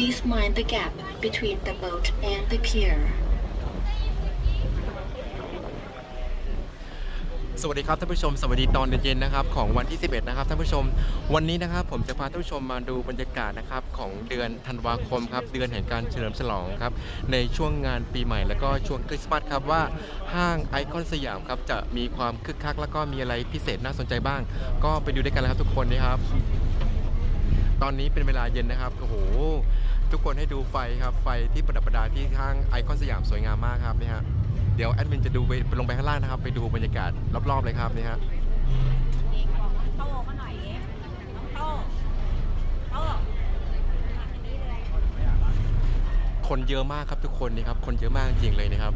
Please mind the gap between the boat and the pier. สวัสดีครับท่านผู้ชมสวัสดีตอนเย็นๆนะครับของวันที่ 11 นะครับท่านผู้ชม วันนี้นะครับผมจะพาท่านผู้ชมมาดูบรรยากาศนะครับของเดือนธันวาคมครับเดือนแห่งการเฉลิมฉลองครับในช่วงงานปีใหม่แล้วก็ช่วงคริสต์มาสครับว่าห้างไอคอนสยามครับจะมีความคึกคักแล้วก็มีอะไรพิเศษน่าสนใจบ้าง ก็ไปดูด้วยกันเลยครับทุกคนนะครับ ตอนนี้เป็นเวลาเย็นนะครับโอ้โห ทุกคนให้ดูไฟครับ ไฟที่ประดับประดาที่ห้างไอคอนสยามสวยงามมากครับนี่ฮะ เดี๋ยวแอดมินจะดูไปลงไปข้างล่างนะครับ ไปดูบรรยากาศรอบๆเลยครับนี่ฮะโต้เขาหน่อยเองน้องโต้โต้คนเยอะมากครับทุกคนนี่ครับ คนเยอะมากจริงๆเลยนะครับ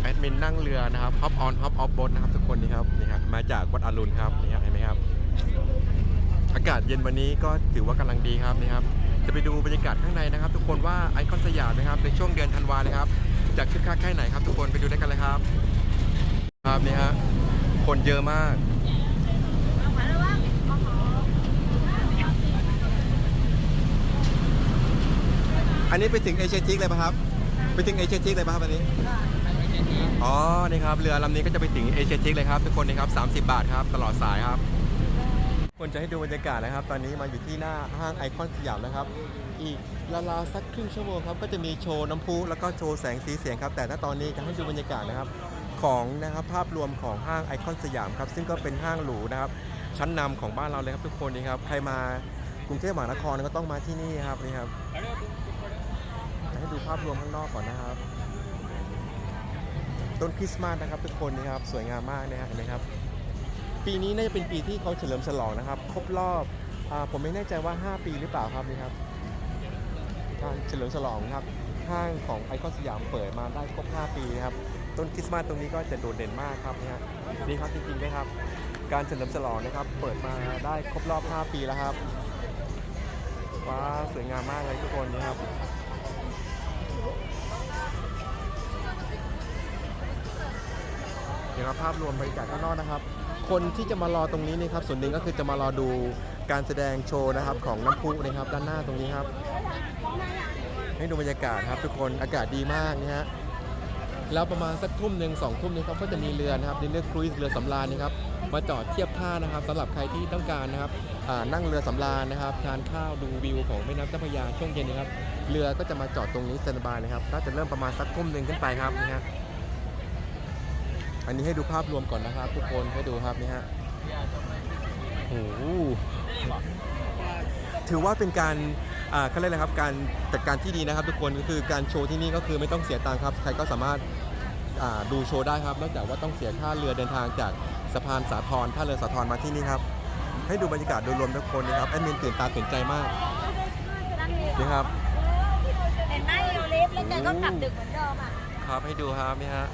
แอดมินนั่งเรือนะครับฮอปออนฮอปออฟบนนะครับทุกคนนี่ครับนี่ครับมาจากวัดอรุณครับนี่ครับเห็นไหมครับ อากาศเย็นวันนี้ก็ถือว่ากำลังดีครับนี่ครับ จะไปดูบรรยากาศข้างในนะครับ ทุกคนว่าไอคอนสยามนะครับในช่วงเดือนธันวาเลยครับจะคึกคักแค่ไหนครับ ทุกคนไปดูด้วยกันเลยครับ ครับนี่ฮะคนเยอะมากเอามาแล้วว่าโอ้โหอันนี้ไปถึงเอเชียทิกเลยป่ะครับ ไปถึงเอเชียทิกเลยป่ะครับอันนี้อ๋อนี่ครับเรือลำนี้ก็จะไปถึงเอเชียทิกเลยครับทุกคนนี่ครับ30 บาทครับตลอดสายครับ คนจะให้ดูบรรยากาศนะครับ ตอนนี้มาอยู่ที่หน้าห้างไอคอนสยามนะครับ อีกราวๆสักครึ่งชั่วโมงครับ ก็จะมีโชว์น้ำพุแล้วก็โชว์แสงสีเสียงครับ แต่ถ้าตอนนี้จะให้ดูบรรยากาศนะครับของนะครับภาพรวมของห้างไอคอนสยามครับ ซึ่งก็เป็นห้างหรูนะครับ ชั้นนำของบ้านเราเลยครับทุกคนนี่ครับ ใครมากรุงเทพมหานครก็ต้องมาที่นี่ครับนี่ครับให้ดูภาพรวมข้างนอกก่อนนะครับต้นคริสต์มาสนะครับทุกคนนี่ครับสวยงามมากนะฮะเห็นไหมครับ ปีนี้น่าจะเป็นปีที่เขาเฉลิมฉลองนะครับ ครบรอบอผมไม่แน่ใจว่า 5 ปีหรือเปล่าครับนี่ครับการเฉลิมฉลองครับห้างของไอคอนสยามเปิดมาได้ครบ 5 ปีครับต้นคริสต์มาสตรงนี้ก็จะโดดเด่นมากครับนี่ฮะนี่ครับจริงๆนะครับ การเฉลิมฉลองนะครับ เปิดมาได้ครบรอบ 5 ปีแล้วครับว้าสวยงามมากเลยทุกคนนะครับเดี๋ยวครับภาพรวมบรรยากาศข้างนอกนะครับ คนที่จะมารอตรงนี้นี่ครับส่วนหนึ่งก็คือจะมารอดูการแสดงโชว์นะครับของน้ำพุนะครับด้านหน้าตรงนี้ครับ ให้ดูบรรยากาศครับทุกคนอากาศดีมากนี่ฮะแล้วประมาณสักทุ่มหนึ่งสองทุ่มนี้ครับก็จะมีเรือนะครับดินเนอครูซเรือสำราญนะครับมาจอดเทียบท่านะครับสำหรับใครที่ต้องการนะครับนั่งเรือสำราญนะครับทานข้าวดูวิวของแม่น้ำเจ้าพระยาช่วงเย็นนะครับเรือก็จะมาจอดตรงนี้สแตนบายนะครับน่าจะเริ่มประมาณสักทุ่มหนึ่งขึ้นไปครับนี่ฮะ อันนี้ให้ดูภาพรวมก่อนนะครับ ทุกคนให้ดูครับนี่ฮะโอ้โหถือว่าเป็นการอ่าเขาเรียกอะไรครับการจัดการที่ดีนะครับทุกคนก็คือการโชว์ที่นี่ก็คือไม่ต้องเสียตังค์ครับใครก็สามารถอ่าดูโชว์ได้ครับนอกจากว่าต้องเสียค่าเรือเดินทางจากสะพานสาทรท่าเรือสาทรมาที่นี่ครับ ให้ดูบรรยากาศโดยรวมทุกคนนะครับแอดมินตื่นตาตื่นใจมากนี่ครับเห็นไหมโอลิฟแล้วแกก็กลับดึกเหมือนเดิมอะครับให้ดูครับนี่ฮะ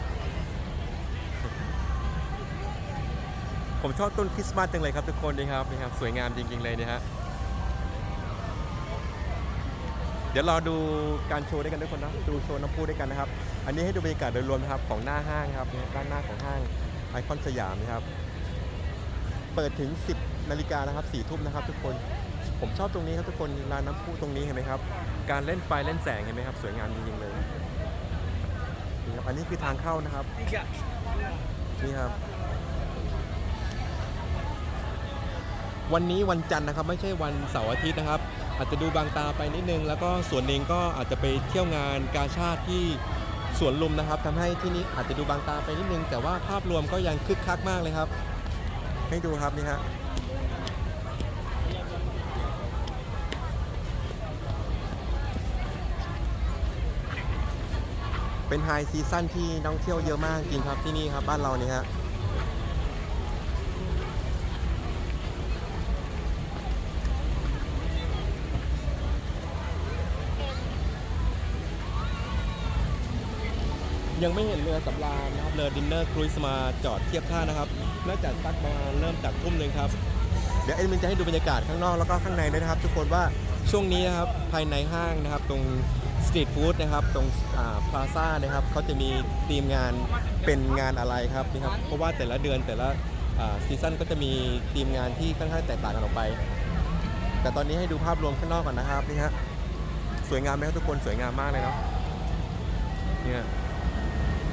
ผมชอบต้นคริสต์มาสจังเลยครับทุกคนนี่ครับนี่ครับสวยงามจริงๆเลยนะฮะเดี๋ยวรอดูการโชว์ด้วยกันทุกคนนะดูโชว์น้ำพุด้วยกันนะครับ อันนี้ให้ดูบรรยากาศโดยรวมนะครับของหน้าห้างครับด้านหน้าของห้างไอคอนสยามนะครับ เปิดถึง 10นาฬิกานะครับ4ทุ่มนะครับ ทุกคนผมชอบตรงนี้ครับทุกคนลานน้ำพุตรงนี้เห็นไหมครับ การเล่นไฟเล่นแสงเห็นไหมครับ สวยงามจริงๆเลยนี่ครับอันนี้คือทางเข้านะครับนี่ครับ วันนี้วันจันทร์นะครับ ไม่ใช่วันเสาร์อาทิตย์นะครับ อาจจะดูบางตาไปนิดนึง แล้วก็ส่วนหนึ่งก็อาจจะไปเที่ยวงานกาชาติที่สวนลุมนะครับทำให้ที่นี่อาจจะดูบางตาไปนิดนึง แต่ว่าภาพรวมก็ยังคึกคักมากเลยครับ ให้ดูครับนี่ฮะเป็นไฮซีซั่นที่นักท่องเที่ยวเยอะมากจริงครับที่นี่ครับบ้านเรานี่ฮะ ยังไม่เห็นเรือสำราญนะครับ เรือดินเนอร์ครูซมาจอดเทียบท่านะครับ น่าจะสักประมาณเริ่มจากทุ่มหนึ่งครับ เดี๋ยวเอ็ดมินจะให้ดูบรรยากาศข้างนอกแล้วก็ข้างในด้วยนะครับ ทุกคนว่าช่วงนี้นะครับภายในห้างนะครับ ตรงสตรีทฟู้ดนะครับ ตรงพลาซ่านะครับเขาจะมีธีมงานเป็นงานอะไรครับนี่ครับ เพราะว่าแต่ละเดือนแต่ละซีซั่นก็จะมีธีมงานที่ค่อนข้างแตกต่างกันออกไป แต่ตอนนี้ให้ดูภาพรวมข้างนอกก่อนนะครับนี่ฮะสวยงามไหมครับทุกคนสวยงามมากเลยเนาะเนี่ย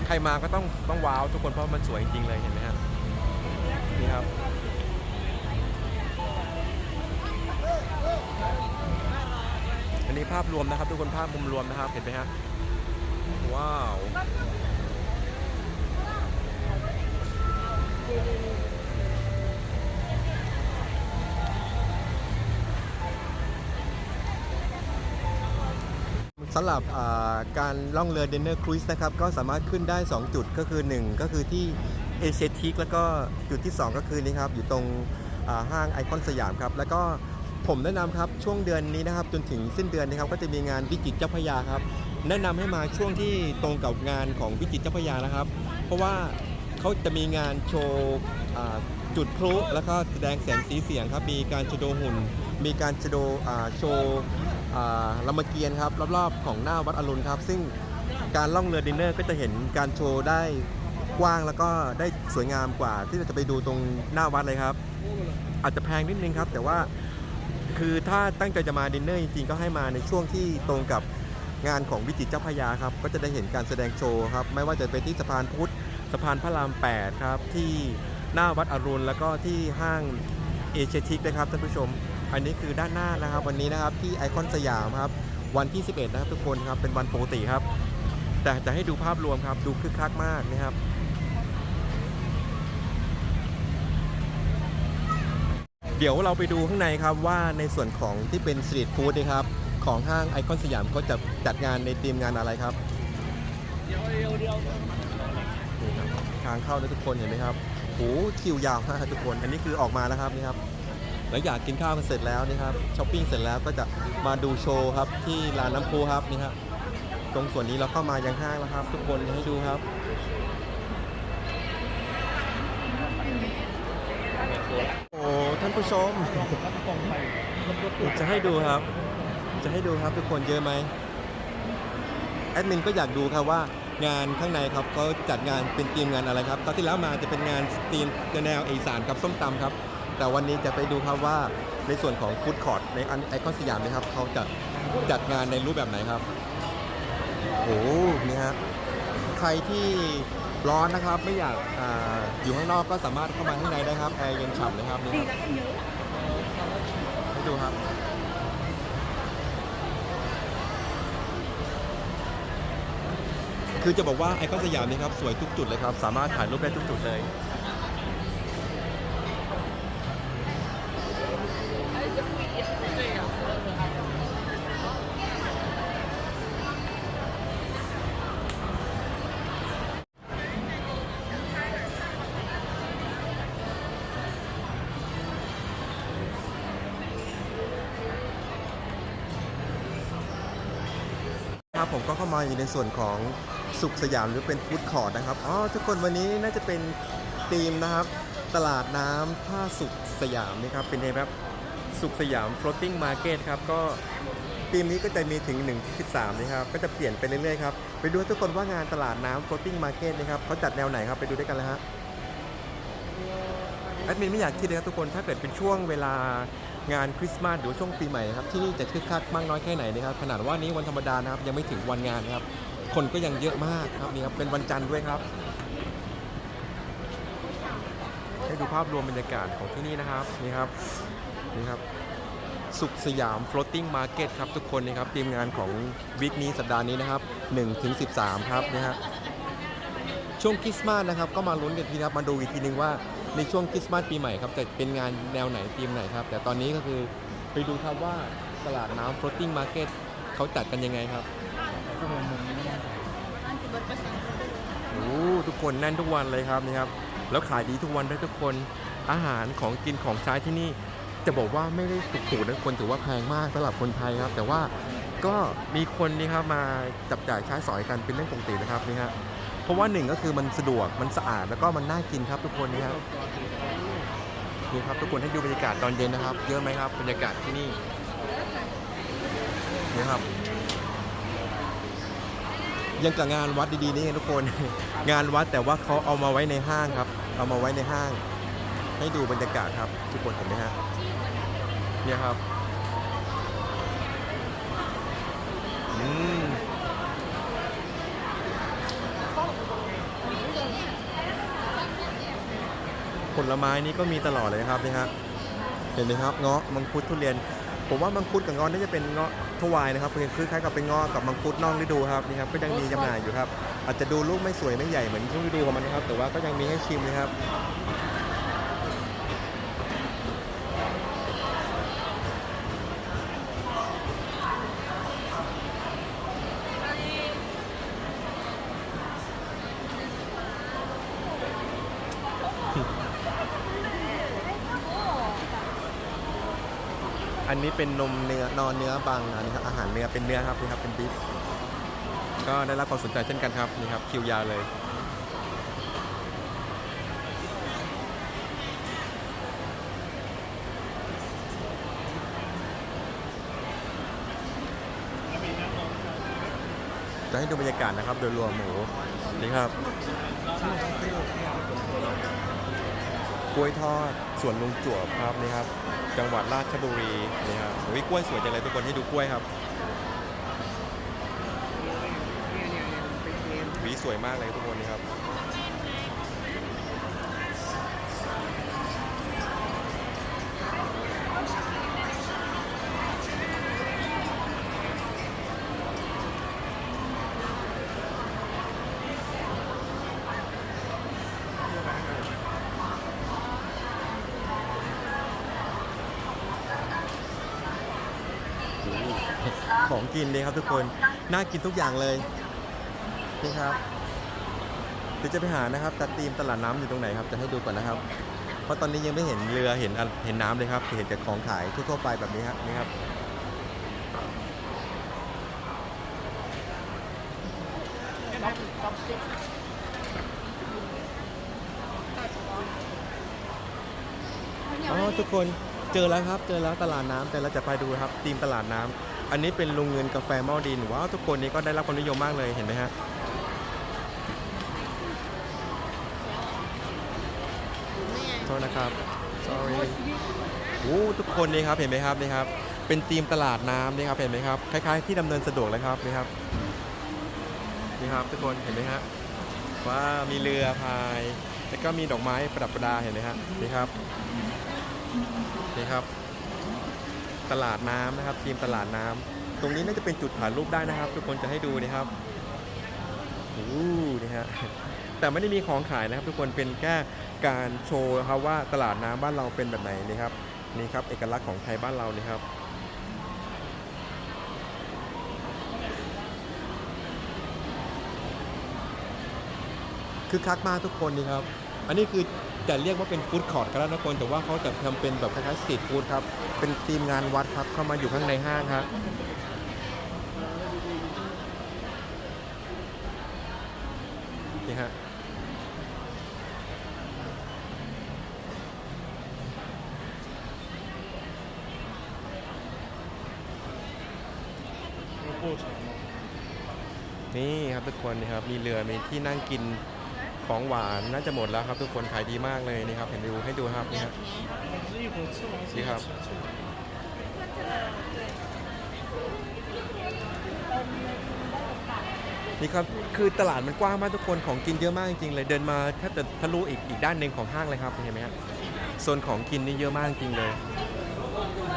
ใครมาก็ต้องต้องว้าวทุกคนเพราะมันสวยจริงๆเลยเห็นไหมฮะนี่ครับอันนี้ภาพรวมนะครับ ทุกคนภาพมุมรวมนะครับ เห็นไหมฮะว้าว สำหรับการล่องเรือเดนเนอร์ครูซนะครับก็สามารถขึ้นได้ 2 จุดก็คือ 1 ก็คือที่เอเชียทิกแล้วก็จุดที่ 2 ก็คือนี่ครับ อยู่ตรงห้างไอคอนสยามครับ แล้วก็ผมแนะนำครับช่วงเดือนนี้นะครับจนถึงสิ้นเดือนนะครับก็จะมีงานวิจิตรเจ้าพยาครับ แนะนำให้มาช่วงที่ตรงกับงานของวิจิตรเจ้าพยานะครับ เพราะว่าเขาจะมีงานโชว์จุดพลุแล้วก็แสดงแสงสีเสียงครับมีการโชว์หุ่น มีการโชว์โชว์ลำเกียรครับรอบๆของหน้าวัดอรุณครับ ซึ่งการล่องเรือดินเนอร์ก็จะเห็นการโชว์ได้กว้างแล้วก็ได้สวยงามกว่า ที่เราจะไปดูตรงหน้าวัดเลยครับ อาจจะแพงนิดนึงครับ แต่ว่าคือถ้าตั้งใจจะมาดินเนอร์จริงๆก็ให้มาในช่วงที่ตรงกับงานของวิจิตรเจ้าพยาครับ ก็จะได้เห็นการแสดงโชว์ครับ ไม่ว่าจะเป็นที่สะพานพุทธสะพานพระราม 8 ครับ ที่หน้าวัดอรุณแล้วก็ที่ห้างเอเชียทิกนะครับท่านผู้ชม อันนี้คือด้านหน้านะครับ วันนี้นะครับที่ไอคอนสยามครับวันที่ 11 นะครับทุกคนครับเป็นวันปกติครับ แต่จะให้ดูภาพรวมครับดูคึกคักมากนะครับเดี๋ยวเราไปดูข้างในครับว่าในส่วนของที่เป็นสตรีทฟู้ดนะครับของห้างไอคอนสยามก็จะจัดงานในธีมงานอะไรครับทางเข้านะทุกคนเห็นไหมครับโอ้คิวยาวมากทุกคน อันนี้คือออกมาแล้วครับนี่ครับ แล้วอยากกินข้าวกันเสร็จแล้วนี่ครับช้อปปิ้งเสร็จแล้วก็จะมาดูโชว์ครับที่ลานน้ำพุครับนี่ครับตรงส่วนนี้เราเข้ามายังห้างแล้วครับ ทุกคนให้ดูครับโอ้ท่านผู้ชมจะให้ดูครับ จะให้ดูครับทุกคนเยอะไหมแอดมินก็อยากดูครับว่างานข้างในครับเขาจัดงานเป็นทีมงานอะไรครับตอนที่แล้วมาจะเป็นงานทีมแนวอีสานครับส้มตำครับ แต่วันนี้จะไปดูครับว่าในส่วนของฟู้ดคอร์ทในไอคอนสยามนะครับเขาจะจัดงานในรูปแบบไหนครับโอ้โหนี่ฮะใครที่ร้อนนะครับไม่อยากอาอยู่ข้างนอกก็สามารถเข้ามาข้างในได้ครับแอร์เย็นฉ่ำเลยครับนี่ครับให้ดูครับ คือจะบอกว่าไอคอนสยามนี่ครับสวยทุกจุดเลยครับ สามารถถ่ายรูปได้ทุกจุดเลย ครับผมก็เข้ามาอยู่ในส่วนของสุขสยามหรือเป็นฟู้ดคอร์ทนะครับอ๋อทุกคนวันนี้น่าจะเป็นธีมนะครับ ตลาดน้ำผ้าสุขสยามนี่ครับเป็นในแบบ สุขสยาม floating market ครับ ก็ธีมนี้ก็จะมีถึง1ถึง13นะครับ ก็จะเปลี่ยนไปเรื่อยๆครับ ไปดูทุกคนว่างานตลาดน้ำ floating market นะครับเขาจัดแนวไหนครับ ไปดูด้วยกันเลยฮะแอดมินไม่อยากคิดเลยครับทุกคน ถ้าเกิดเป็นช่วงเวลางานคริสต์มาสหรือช่วงปีใหม่ครับ ที่นี่จะคึกคักมากน้อยแค่ไหนนะครับ ขนาดว่านี้วันธรรมดานะครับ ยังไม่ถึงวันงานนะครับ คนก็ยังเยอะมากครับนี่ครับ เป็นวันจันทร์ด้วยครับ ให้ดูภาพรวมบรรยากาศของที่นี่นะครับ นี่ครับ นี่ครับสุขสยาม floating market ครับทุกคนนะครับทีมงานของวิกนี้สัปดาห์นี้นะครับ1ถึง13 ครับนะฮะช่วงคริสต์มาสนะครับก็มาลุ้นกันทีนะครับมาดูอีกทีนึงว่าในช่วงคริสต์มาสปีใหม่ครับจะเป็นงานแนวไหนทีมไหนครับ แต่ตอนนี้ก็คือไปดูครับว่าตลาดน้ำ floating market เขาจัดกันยังไงครับโอ้ทุกคนแน่นทุกวันเลยครับนี่ครับแล้วขายดีทุกวันด้วยทุกคนอาหารของกินของใช้ที่นี่ จะบอกว่าไม่ได้ถูกๆนะคนถือว่าแพงมากสำหรับคนไทยครับ แต่ว่าก็มีคนนี่ครับมาจับจ่ายใช้สอยกันเป็นเรื่องปกตินะครับนี่ฮะเพราะว่าหนึ่งก็คือมันสะดวกมันสะอาดแล้วก็มันน่ากินครับทุกคนนี่ครับนี่ครับทุกคนให้ดูบรรยากาศตอนเย็นนะครับ เยอะไหมครับบรรยากาศที่นี่นี่ครับยังกับงานวัดดีๆนี่ไงทุกคน งานวัดแต่ว่าเขาเอามาไว้ในห้างครับ เอามาไว้ในห้าง ให้ดูบรรยากาศครับ ทุกคนเห็นไหมฮะ นี่ครับอืมผลไม้นี้ก็มีตลอดเลยครับนี่ฮะเห็นไหมครับเงาะมังคุดทุเรียน ผมว่ามังคุดกับเงาะน่าจะเป็นเงาะทวายนะครับคือคล้ายกับเป็นเงาะกับมังคุดน่องฤดูครับนี่ครับก็ยังมีจำหน่ายอยู่ครับ อาจจะดูลูกไม่สวยไม่ใหญ่เหมือนช่วงฤดูของมันนะครับแต่ว่าก็ยังมีให้ชิมนะครับ เป็นนมเนื้อนอนเนื้อบางอันนี้ครับอาหารเนื้อเป็นเนื้อครับนี่ครับเป็นบีฟก็ได้รับความสนใจเช่นกันครับนี่ครับคิวยาวเลยจะให้ดูบรรยากาศนะครับ โดยรวมหมูนี่ครับ กล้วยทอดสวนลุงจวบครับนี่ครับ จังหวัดราชบุรีนี่ครับโอ้ยกล้วยสวยจังเลยทุกคนที่ดูกล้วยครับหวีสวยมากเลยทุกคนนี่ครับ ของกินเลยครับทุกคน น่ากินทุกอย่างเลย นี่ครับ เดี๋ยวจะไปหานะครับตัดตีมตลาดน้ำอยู่ตรงไหนครับ จะให้ดูก่อนนะครับ เพราะตอนนี้ยังไม่เห็นเรือ เห็นเห็นน้ำเลยครับ เห็นแต่ของขายทั่วๆไปแบบนี้ครับนี่ครับ อ๋อทุกคนเจอแล้วครับ เจอแล้วตลาดน้ำแต่เราจะไปดูครับทีมตลาดน้ำ อันนี้เป็นลุงเงินกาแฟหม้อดินว้าวทุกคนนี้ก็ได้รับความนิยมมากเลยเห็นไหมฮะโทษนะครับ sorry โอ้ทุกคนนี่ครับเห็นไหมครับนี่ครับ เป็นทีมตลาดน้ำนี่ครับเห็นไหมครับคล้าย ๆ ที่ดำเนินสะดวกเลยครับนี่ครับนี่ครับทุกคนเห็นไหมฮะว่ามีเรือพายแล้วก็มีดอกไม้ประดับประดาเห็นไหมฮะนี่ครับนี่ครับ ตลาดน้ำนะครับทีมตลาดน้ำตรงนี้น่าจะเป็นจุดถ่ายรูปได้นะครับ ทุกคนจะให้ดูนะครับโอ้นี่ฮะแต่ไม่ได้มีของขายนะครับ ทุกคนเป็นแค่การโชว์ครับว่าตลาดน้ำบ้านเราเป็นแบบไหนนี่ครับนี่ครับเอกลักษณ์ของไทยบ้านเรานี่ครับคือคักมากทุกคนนี่ครับ อันนี้คือจะเรียกว่าเป็นฟู้ดคอร์ทก็ได้วนะคนแต่ว่าเขาจะทำเป็นแบบคล้ายๆสตรีทฟู้ดครับ เป็นทีมงานวัดครับ เข้ามาอยู่ข้างในห้างครับ นี่ฮะ นี่ครับทุกคนนี่ครับ มีเรือมีที่นั่งกิน ของหวานน่าจะหมดแล้วครับ ทุกคนขายดีมากเลยนี่ครับเห็นดูให้ดูครับนี่ครับนี่ครับนี่ครับคือตลาดมันกว้างมากทุกคนของกินเยอะมากจริงๆเลยเดินมาถ้าจะทะลุอีกอีกด้านหนึ่งของห้างเลยครับเห็นไหมครับโซนของกินนี่เยอะมากจริงเลย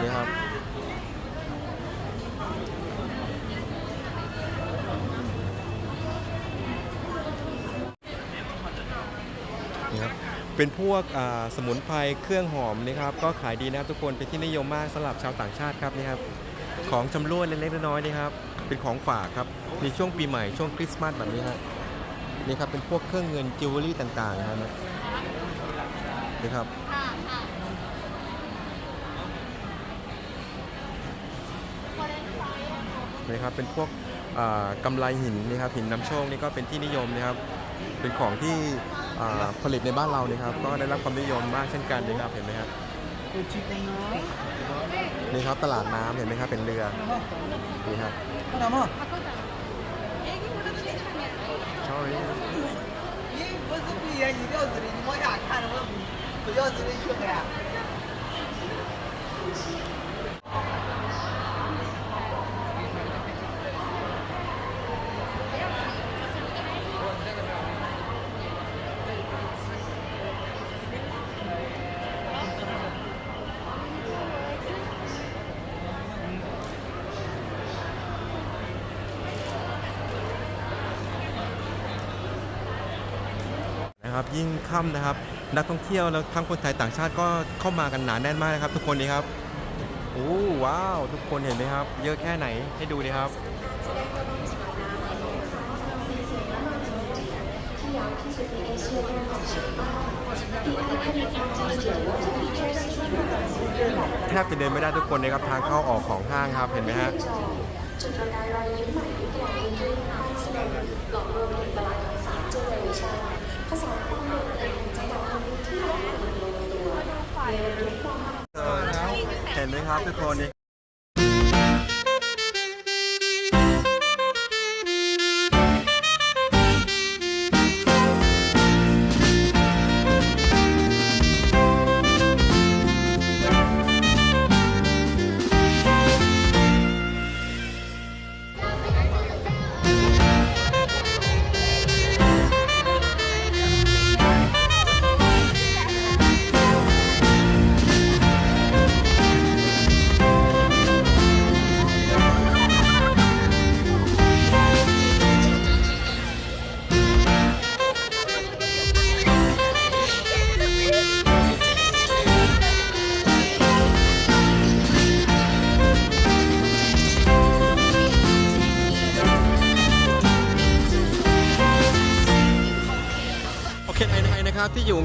นี่ครับ เป็นพวกสมุนไพรเครื่องหอมนะครับก็ขายดีนะครับทุกคนเป็นที่นิยมมากสำหรับชาวต่างชาติครับนี่ครับของชำร่วยเล็กๆน้อยๆนี่ครับเป็นของฝากครับในช่วงปีใหม่ช่วงคริสต์มาสแบบนี้ครับนี่ครับเป็นพวกเครื่องเงินจิวเวลรี่ต่างๆนะครับนี่ครับนี่ครับเป็นพวกอ่ากำไลหินนี่ครับหินน้ำโชคนี่ก็เป็นที่นิยมนะครับเป็นของที่ ผลิตในบ้านเรานี่ครับก็ได้รับความนิยมมากเช่นกันนะครับเห็นไหมครับนี่ครับตลาดน้ำเห็นไหมครับเป็นเรือนี่ครับชอบไหม ยิ่งค่ำนะครับ นักท่องเที่ยวแล้วทั้งคนไทยต่างชาติก็เข้ามากันหนาแน่นมากนะครับ ทุกคนนี่ครับโอ้ว้าว ทุกคนเห็นไหมครับ เยอะแค่ไหนให้ดูดิครับแทบจะเดินไม่ได้ทุกคนนะครับทางเข้าออกของห้างครับเห็นไหมฮะจุดประกายรอยยิ้มใหม่ที่กลางพื้นที่ห้างแสดงหลอกลวงถึงตลาดของสามเจเนอเรชั่น ภาษาความโดดเด่นจังหวัดทำพื้นที่และเปิดตัวตัวในระดับความ เห็นไหมครับทุกคนนี่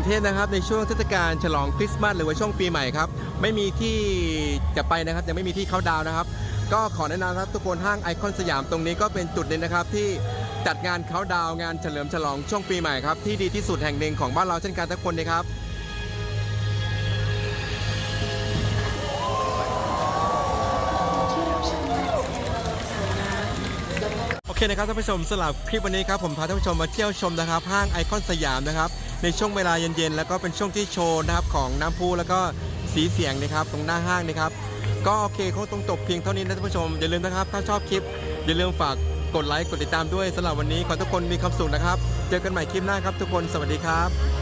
เทศนะครับ ในช่วงเทศกาลฉลองคริสต์มาสหรือว่าช่วงปีใหม่ครับ ไม่มีที่จะไปนะครับ ยังไม่มีที่เข้าดาวนะครับ ก็ขอแนะนำครับทุกคนห้างไอคอนสยามตรงนี้ก็เป็นจุดหนึงนะครับที่จัดงานเขาดาวงานเฉลิมฉลองช่วงปีใหม่ครับที่ดีที่สุดแห่งหนึ่งของบ้านเราเช่นกันทุกคนนะครับ คนะครับท่านผู้ชมสำหรับคลิปวันนี้ครับผมพาท่านผู้ชมมาเที่ยวชมนะครับห้างไอคอนสยามนะครับในช่วงเวลาเย็นๆแล้วก็เป็นช่วงที่โชว์นะครับของน้ำพุแล้วก็สีเสียงนะครับตรงหน้าห้างนะครับก็โอเคคงต้องจบเพียงเท่านี้นะท่านผู้ชมอย่าลืมนะครับ ถ้าชอบคลิป อย่าลืมฝากกดไลค์กดติดตามด้วยสำหรับวันนี้ขอทุกคนมีความสุขนะครับ เจอกันใหม่คลิปหน้าครับทุกคนสวัสดีครับ